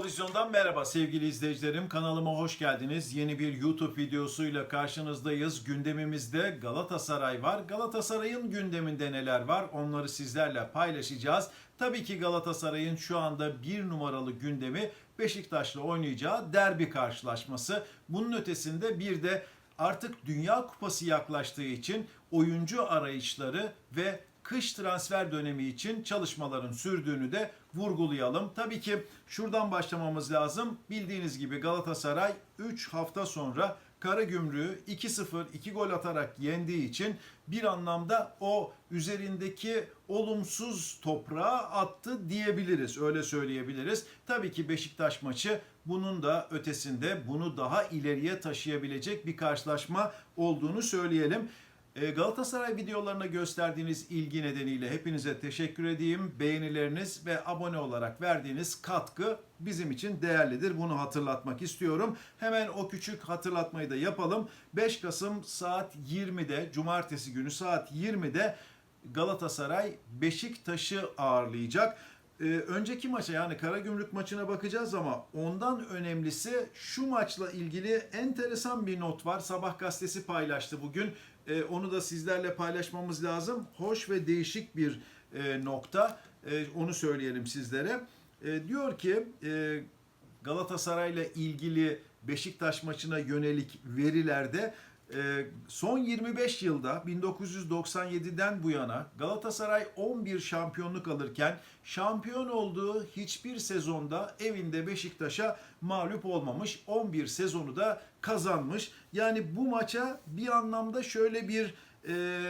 Futbol Vizyon'dan merhaba sevgili izleyicilerim. Kanalıma hoş geldiniz. Yeni bir YouTube videosuyla karşınızdayız. Gündemimizde Galatasaray var. Galatasaray'ın gündeminde neler var onları sizlerle paylaşacağız. Tabii ki Galatasaray'ın şu anda bir numaralı gündemi Beşiktaş'la oynayacağı derbi karşılaşması. Bunun ötesinde bir de artık Dünya Kupası yaklaştığı için oyuncu arayışları ve kış transfer dönemi için çalışmaların sürdüğünü de vurgulayalım. Tabii ki şuradan başlamamız lazım. Bildiğiniz gibi Galatasaray 3 hafta sonra Karagümrük'ü 2-0 2 gol atarak yendiği için bir anlamda o üzerindeki olumsuz toprağa attı diyebiliriz. Öyle söyleyebiliriz. Tabii ki Beşiktaş maçı bunun da ötesinde bunu daha ileriye taşıyabilecek bir karşılaşma olduğunu söyleyelim. E, Galatasaray videolarına gösterdiğiniz ilgi nedeniyle hepinize teşekkür edeyim. Beğenileriniz ve abone olarak verdiğiniz katkı bizim için değerlidir. Bunu hatırlatmak istiyorum. Hemen o küçük hatırlatmayı da yapalım. 5 Kasım saat 20'de, cumartesi günü saat 20'de Galatasaray Beşiktaş'ı ağırlayacak. Ee, önceki maça yani Karagümrük maçına bakacağız ama ondan önemlisi şu maçla ilgili enteresan bir not var. Sabah gazetesi paylaştı bugün. Ee, onu da sizlerle paylaşmamız lazım. Hoş ve değişik bir e, nokta. E, onu söyleyelim sizlere. E, diyor ki e, Galatasaray'la ilgili Beşiktaş maçına yönelik verilerde e, son 25 yılda 1997'den bu yana Galatasaray 11 şampiyonluk alırken şampiyon olduğu hiçbir sezonda evinde Beşiktaş'a mağlup olmamış. 11 sezonu da kazanmış. Yani bu maça bir anlamda şöyle bir e,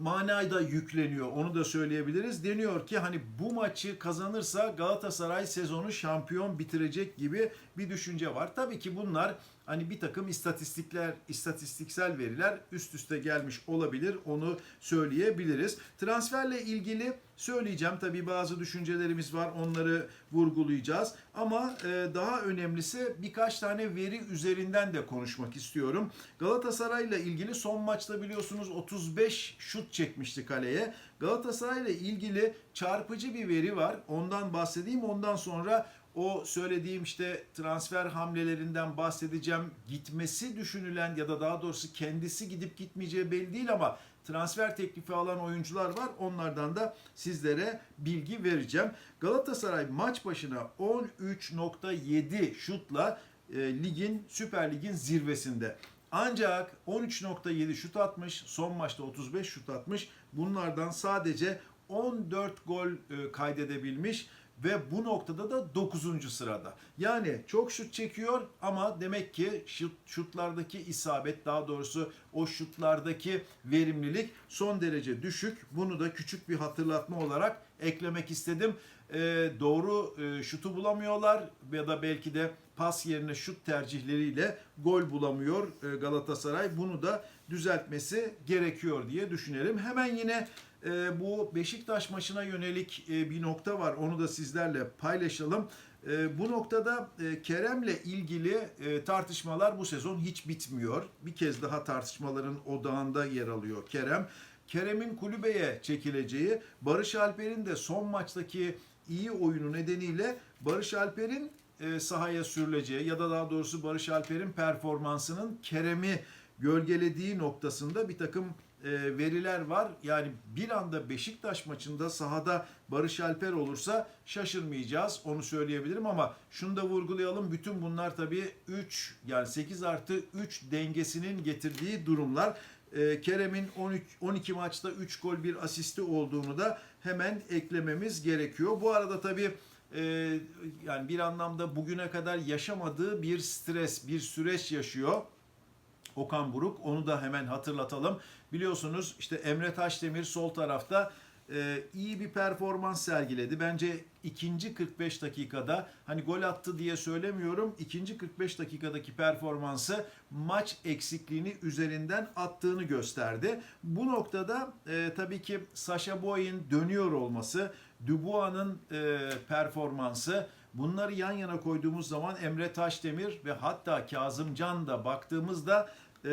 manayı da yükleniyor. Onu da söyleyebiliriz. Deniyor ki hani bu maçı kazanırsa Galatasaray sezonu şampiyon bitirecek gibi bir düşünce var. Tabii ki bunlar hani bir takım istatistikler, istatistiksel veriler üst üste gelmiş olabilir. Onu söyleyebiliriz. Transferle ilgili söyleyeceğim. Tabii bazı düşüncelerimiz var. Onları vurgulayacağız. Ama e, daha önemlisi birkaç tane veri üzerinden de konuşmak istiyorum. Galatasaray'la ilgili son maçta biliyorsunuz 35 şut çekmişti kaleye. Galatasaray'la ilgili çarpıcı bir veri var. Ondan bahsedeyim. Ondan sonra o söylediğim işte transfer hamlelerinden bahsedeceğim. Gitmesi düşünülen ya da daha doğrusu kendisi gidip gitmeyeceği belli değil ama transfer teklifi alan oyuncular var. Onlardan da sizlere bilgi vereceğim. Galatasaray maç başına 13.7 şutla e, ligin Süper Lig'in zirvesinde. Ancak 13.7 şut atmış, son maçta 35 şut atmış. Bunlardan sadece 14 gol e, kaydedebilmiş ve bu noktada da 9. sırada. Yani çok şut çekiyor ama demek ki şut, şutlardaki isabet daha doğrusu o şutlardaki verimlilik son derece düşük. Bunu da küçük bir hatırlatma olarak eklemek istedim. Ee, doğru e, şutu bulamıyorlar ya da belki de pas yerine şut tercihleriyle gol bulamıyor e, Galatasaray. Bunu da düzeltmesi gerekiyor diye düşünelim. Hemen yine e, bu Beşiktaş maçına yönelik e, bir nokta var. Onu da sizlerle paylaşalım. Bu noktada e, Kerem'le ilgili tartışmalar bu sezon hiç bitmiyor. Bir kez daha tartışmaların odağında yer alıyor Kerem. Kerem'in kulübeye çekileceği, Barış Alper'in de son maçtaki iyi oyunu nedeniyle Barış Alper'in e, sahaya sürüleceği ya da daha doğrusu Barış Alper'in performansının Kerem'i gölgelediği noktasında bir takım e, veriler var. Yani bir anda Beşiktaş maçında sahada Barış Alper olursa şaşırmayacağız. Onu söyleyebilirim ama şunu da vurgulayalım. Bütün bunlar tabii 3 yani 8 artı 3 dengesinin getirdiği durumlar. E, Kerem'in 13 12 maçta 3 gol bir asisti olduğunu da hemen eklememiz gerekiyor. Bu arada tabii e, yani bir anlamda bugüne kadar yaşamadığı bir stres, bir süreç yaşıyor. Okan Buruk. Onu da hemen hatırlatalım. Biliyorsunuz işte Emre Taşdemir sol tarafta e, iyi bir performans sergiledi. Bence ikinci 45 dakikada hani gol attı diye söylemiyorum. İkinci 45 dakikadaki performansı maç eksikliğini üzerinden attığını gösterdi. Bu noktada e, tabii ki Sasha Boy'un dönüyor olması, Dubois'ın e, performansı Bunları yan yana koyduğumuz zaman Emre Taşdemir ve hatta Kazımcan da baktığımızda e,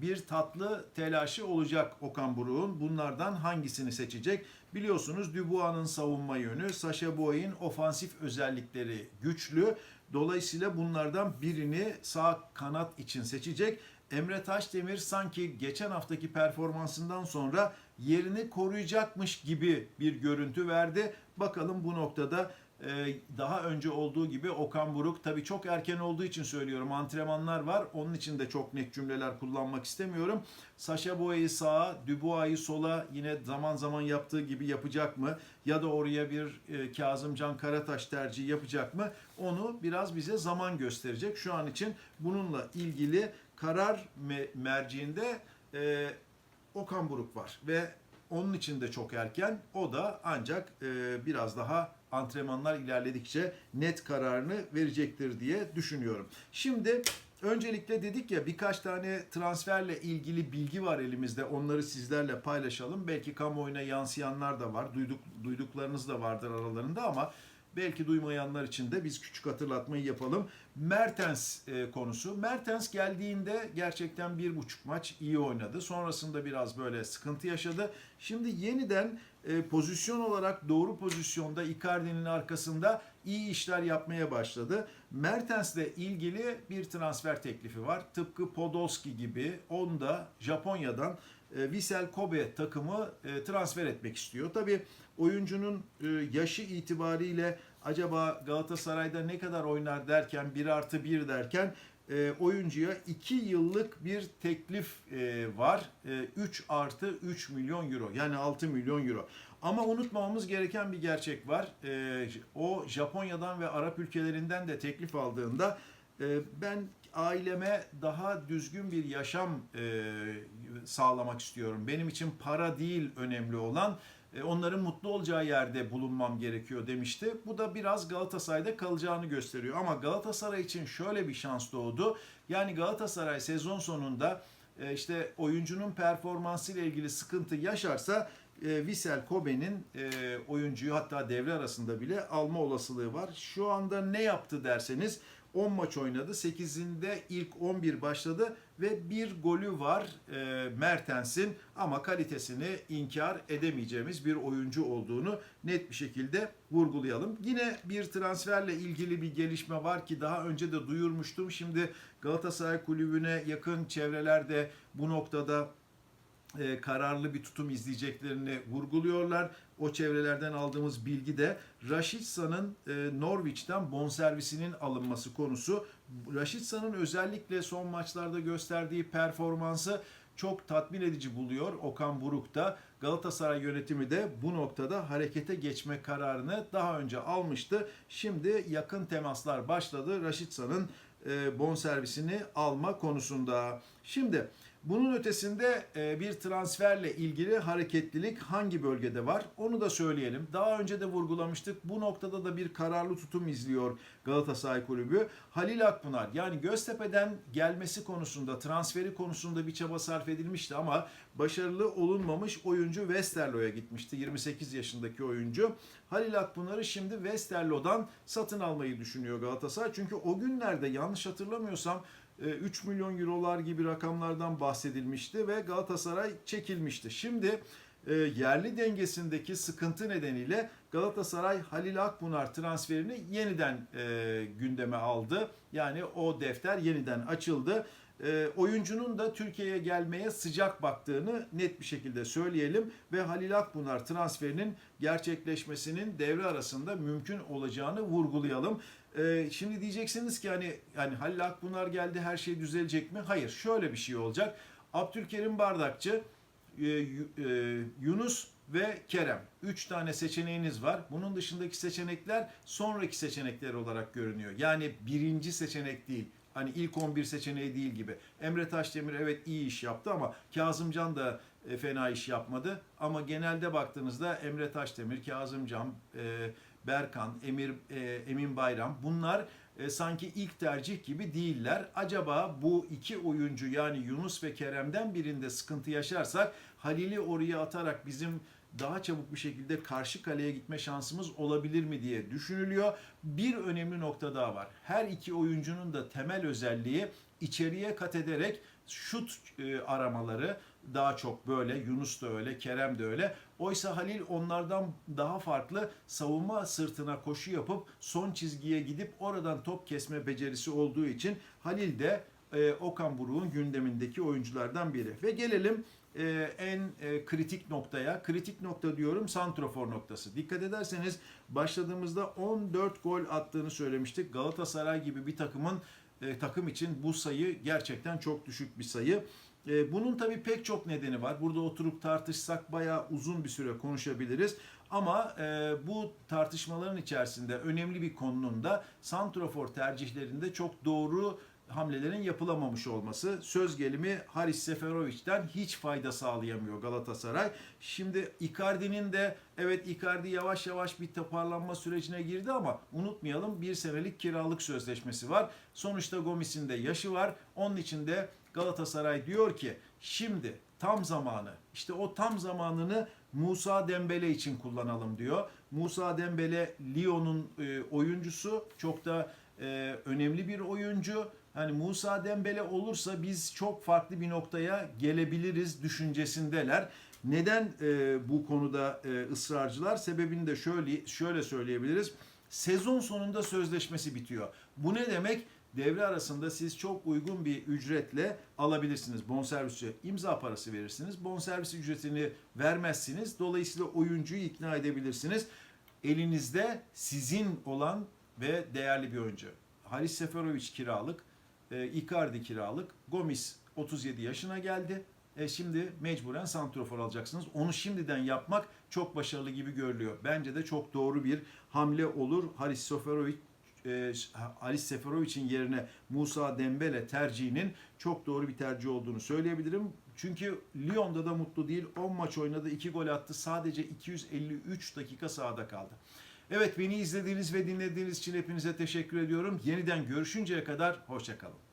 bir tatlı telaşı olacak Okan Buruk'un. Bunlardan hangisini seçecek? Biliyorsunuz Dubois'ın savunma yönü, Sasha Boye'in ofansif özellikleri güçlü. Dolayısıyla bunlardan birini sağ kanat için seçecek. Emre Taşdemir sanki geçen haftaki performansından sonra yerini koruyacakmış gibi bir görüntü verdi. Bakalım bu noktada e, daha önce olduğu gibi Okan Buruk tabii çok erken olduğu için söylüyorum antrenmanlar var. Onun için de çok net cümleler kullanmak istemiyorum. Sasha Boye'yi sağa, Dubois'ı sola yine zaman zaman yaptığı gibi yapacak mı? Ya da oraya bir e, Kazımcan Karataş tercihi yapacak mı? Onu biraz bize zaman gösterecek. Şu an için bununla ilgili karar me- merciinde e, Okan Buruk var ve onun için de çok erken. O da ancak e, biraz daha antrenmanlar ilerledikçe net kararını verecektir diye düşünüyorum. Şimdi öncelikle dedik ya birkaç tane transferle ilgili bilgi var elimizde. Onları sizlerle paylaşalım. Belki kamuoyuna yansıyanlar da var. Duyduk, duyduklarınız da vardır aralarında ama belki duymayanlar için de biz küçük hatırlatmayı yapalım. Mertens e, konusu. Mertens geldiğinde gerçekten bir buçuk maç iyi oynadı. Sonrasında biraz böyle sıkıntı yaşadı. Şimdi yeniden e, pozisyon olarak doğru pozisyonda Icardi'nin arkasında iyi işler yapmaya başladı. Mertens'le ilgili bir transfer teklifi var. Tıpkı Podolski gibi onu da Japonya'dan Vissel Kobe takımı e, transfer etmek istiyor. Tabii oyuncunun e, yaşı itibariyle acaba Galatasaray'da ne kadar oynar derken 1 artı 1 derken e, oyuncuya 2 yıllık bir teklif e, var. E, 3 artı 3 milyon euro yani 6 milyon euro. Ama unutmamamız gereken bir gerçek var. E, o Japonya'dan ve Arap ülkelerinden de teklif aldığında e, ben aileme daha düzgün bir yaşam e, sağlamak istiyorum. Benim için para değil önemli olan e, onların mutlu olacağı yerde bulunmam gerekiyor demişti. Bu da biraz Galatasaray'da kalacağını gösteriyor. Ama Galatasaray için şöyle bir şans doğdu. Yani Galatasaray sezon sonunda e, işte oyuncunun performansı ile ilgili sıkıntı yaşarsa Vissel Kobe'nin oyuncuyu hatta devre arasında bile alma olasılığı var. Şu anda ne yaptı derseniz 10 maç oynadı. 8'inde ilk 11 başladı ve bir golü var e, Mertens'in ama kalitesini inkar edemeyeceğimiz bir oyuncu olduğunu net bir şekilde vurgulayalım. Yine bir transferle ilgili bir gelişme var ki daha önce de duyurmuştum. Şimdi Galatasaray Kulübü'ne yakın çevrelerde bu noktada e, kararlı bir tutum izleyeceklerini vurguluyorlar. O çevrelerden aldığımız bilgi de Raşitsa'nın e, Norwich'ten bonservisinin alınması konusu. Raşitsa'nın özellikle son maçlarda gösterdiği performansı çok tatmin edici buluyor Okan Buruk da. Galatasaray yönetimi de bu noktada harekete geçme kararını daha önce almıştı. Şimdi yakın temaslar başladı. Raşitsa'nın e, bonservisini alma konusunda. Şimdi bunun ötesinde e, bir transferle ilgili hareketlilik hangi bölgede var? Onu da söyleyelim. Daha önce de vurgulamıştık. Bu noktada da bir kararlı tutum izliyor Galatasaray Kulübü. Halil Akpınar yani Göztepe'den gelmesi konusunda, transferi konusunda bir çaba sarf edilmişti ama başarılı olunmamış oyuncu Westerlo'ya gitmişti. 28 yaşındaki oyuncu. Halil Akpınar'ı şimdi Westerlo'dan satın almayı düşünüyor Galatasaray. Çünkü o günlerde yanlış hatırlamıyorsam 3 milyon eurolar gibi rakamlardan bahsedilmişti ve Galatasaray çekilmişti. Şimdi e, yerli dengesindeki sıkıntı nedeniyle Galatasaray Halil Akbunar transferini yeniden e, gündeme aldı. Yani o defter yeniden açıldı. E, oyuncunun da Türkiye'ye gelmeye sıcak baktığını net bir şekilde söyleyelim ve Halil Akbunar transferinin gerçekleşmesinin devre arasında mümkün olacağını vurgulayalım. Ee, şimdi diyeceksiniz ki hani yani Halil Akbunar geldi her şey düzelecek mi? Hayır. Şöyle bir şey olacak. Abdülkerim Bardakçı, e, e, Yunus ve Kerem. Üç tane seçeneğiniz var. Bunun dışındaki seçenekler sonraki seçenekler olarak görünüyor. Yani birinci seçenek değil. Hani ilk 11 seçeneği değil gibi. Emre Taşdemir evet iyi iş yaptı ama Kazımcan da e, fena iş yapmadı. Ama genelde baktığınızda Emre Taşdemir, Kazımcan, e, Berkan, Emir, e, Emin Bayram bunlar e, sanki ilk tercih gibi değiller. Acaba bu iki oyuncu yani Yunus ve Kerem'den birinde sıkıntı yaşarsak Halil'i oraya atarak bizim daha çabuk bir şekilde karşı kaleye gitme şansımız olabilir mi diye düşünülüyor. Bir önemli nokta daha var. Her iki oyuncunun da temel özelliği içeriye kat ederek şut e, aramaları daha çok böyle Yunus da öyle, Kerem de öyle. Oysa Halil onlardan daha farklı savunma sırtına koşu yapıp son çizgiye gidip oradan top kesme becerisi olduğu için Halil de e, Okan Buruk'un gündemindeki oyunculardan biri. Ve gelelim e, en e, kritik noktaya. Kritik nokta diyorum santrofor noktası. Dikkat ederseniz başladığımızda 14 gol attığını söylemiştik. Galatasaray gibi bir takımın e, takım için bu sayı gerçekten çok düşük bir sayı. E, bunun tabii pek çok nedeni var. Burada oturup tartışsak bayağı uzun bir süre konuşabiliriz. Ama e, bu tartışmaların içerisinde önemli bir konunun da santrofor tercihlerinde çok doğru hamlelerin yapılamamış olması. Söz gelimi Haris Seferovic'den hiç fayda sağlayamıyor Galatasaray. Şimdi Icardi'nin de evet Icardi yavaş yavaş bir toparlanma sürecine girdi ama unutmayalım bir senelik kiralık sözleşmesi var. Sonuçta Gomis'in de yaşı var. Onun için de Galatasaray diyor ki şimdi tam zamanı işte o tam zamanını Musa Dembele için kullanalım diyor. Musa Dembele Lyon'un e, oyuncusu çok da e, önemli bir oyuncu. Hani Musa Dembele olursa biz çok farklı bir noktaya gelebiliriz düşüncesindeler. Neden e, bu konuda e, ısrarcılar? Sebebini de şöyle şöyle söyleyebiliriz. Sezon sonunda sözleşmesi bitiyor. Bu ne demek? Devre arasında siz çok uygun bir ücretle alabilirsiniz. Bonservisi imza parası verirsiniz. Bonservis ücretini vermezsiniz. Dolayısıyla oyuncuyu ikna edebilirsiniz. Elinizde sizin olan ve değerli bir oyuncu. Haris Seferovic kiralık, e, Icardi kiralık, Gomis 37 yaşına geldi. E şimdi mecburen santrofor alacaksınız. Onu şimdiden yapmak çok başarılı gibi görülüyor. Bence de çok doğru bir hamle olur. Haris Seferovic e, Haris Seferovic'in yerine Musa Dembele tercihinin çok doğru bir tercih olduğunu söyleyebilirim. Çünkü Lyon'da da mutlu değil. 10 maç oynadı, 2 gol attı. Sadece 253 dakika sahada kaldı. Evet beni izlediğiniz ve dinlediğiniz için hepinize teşekkür ediyorum. Yeniden görüşünceye kadar hoşçakalın.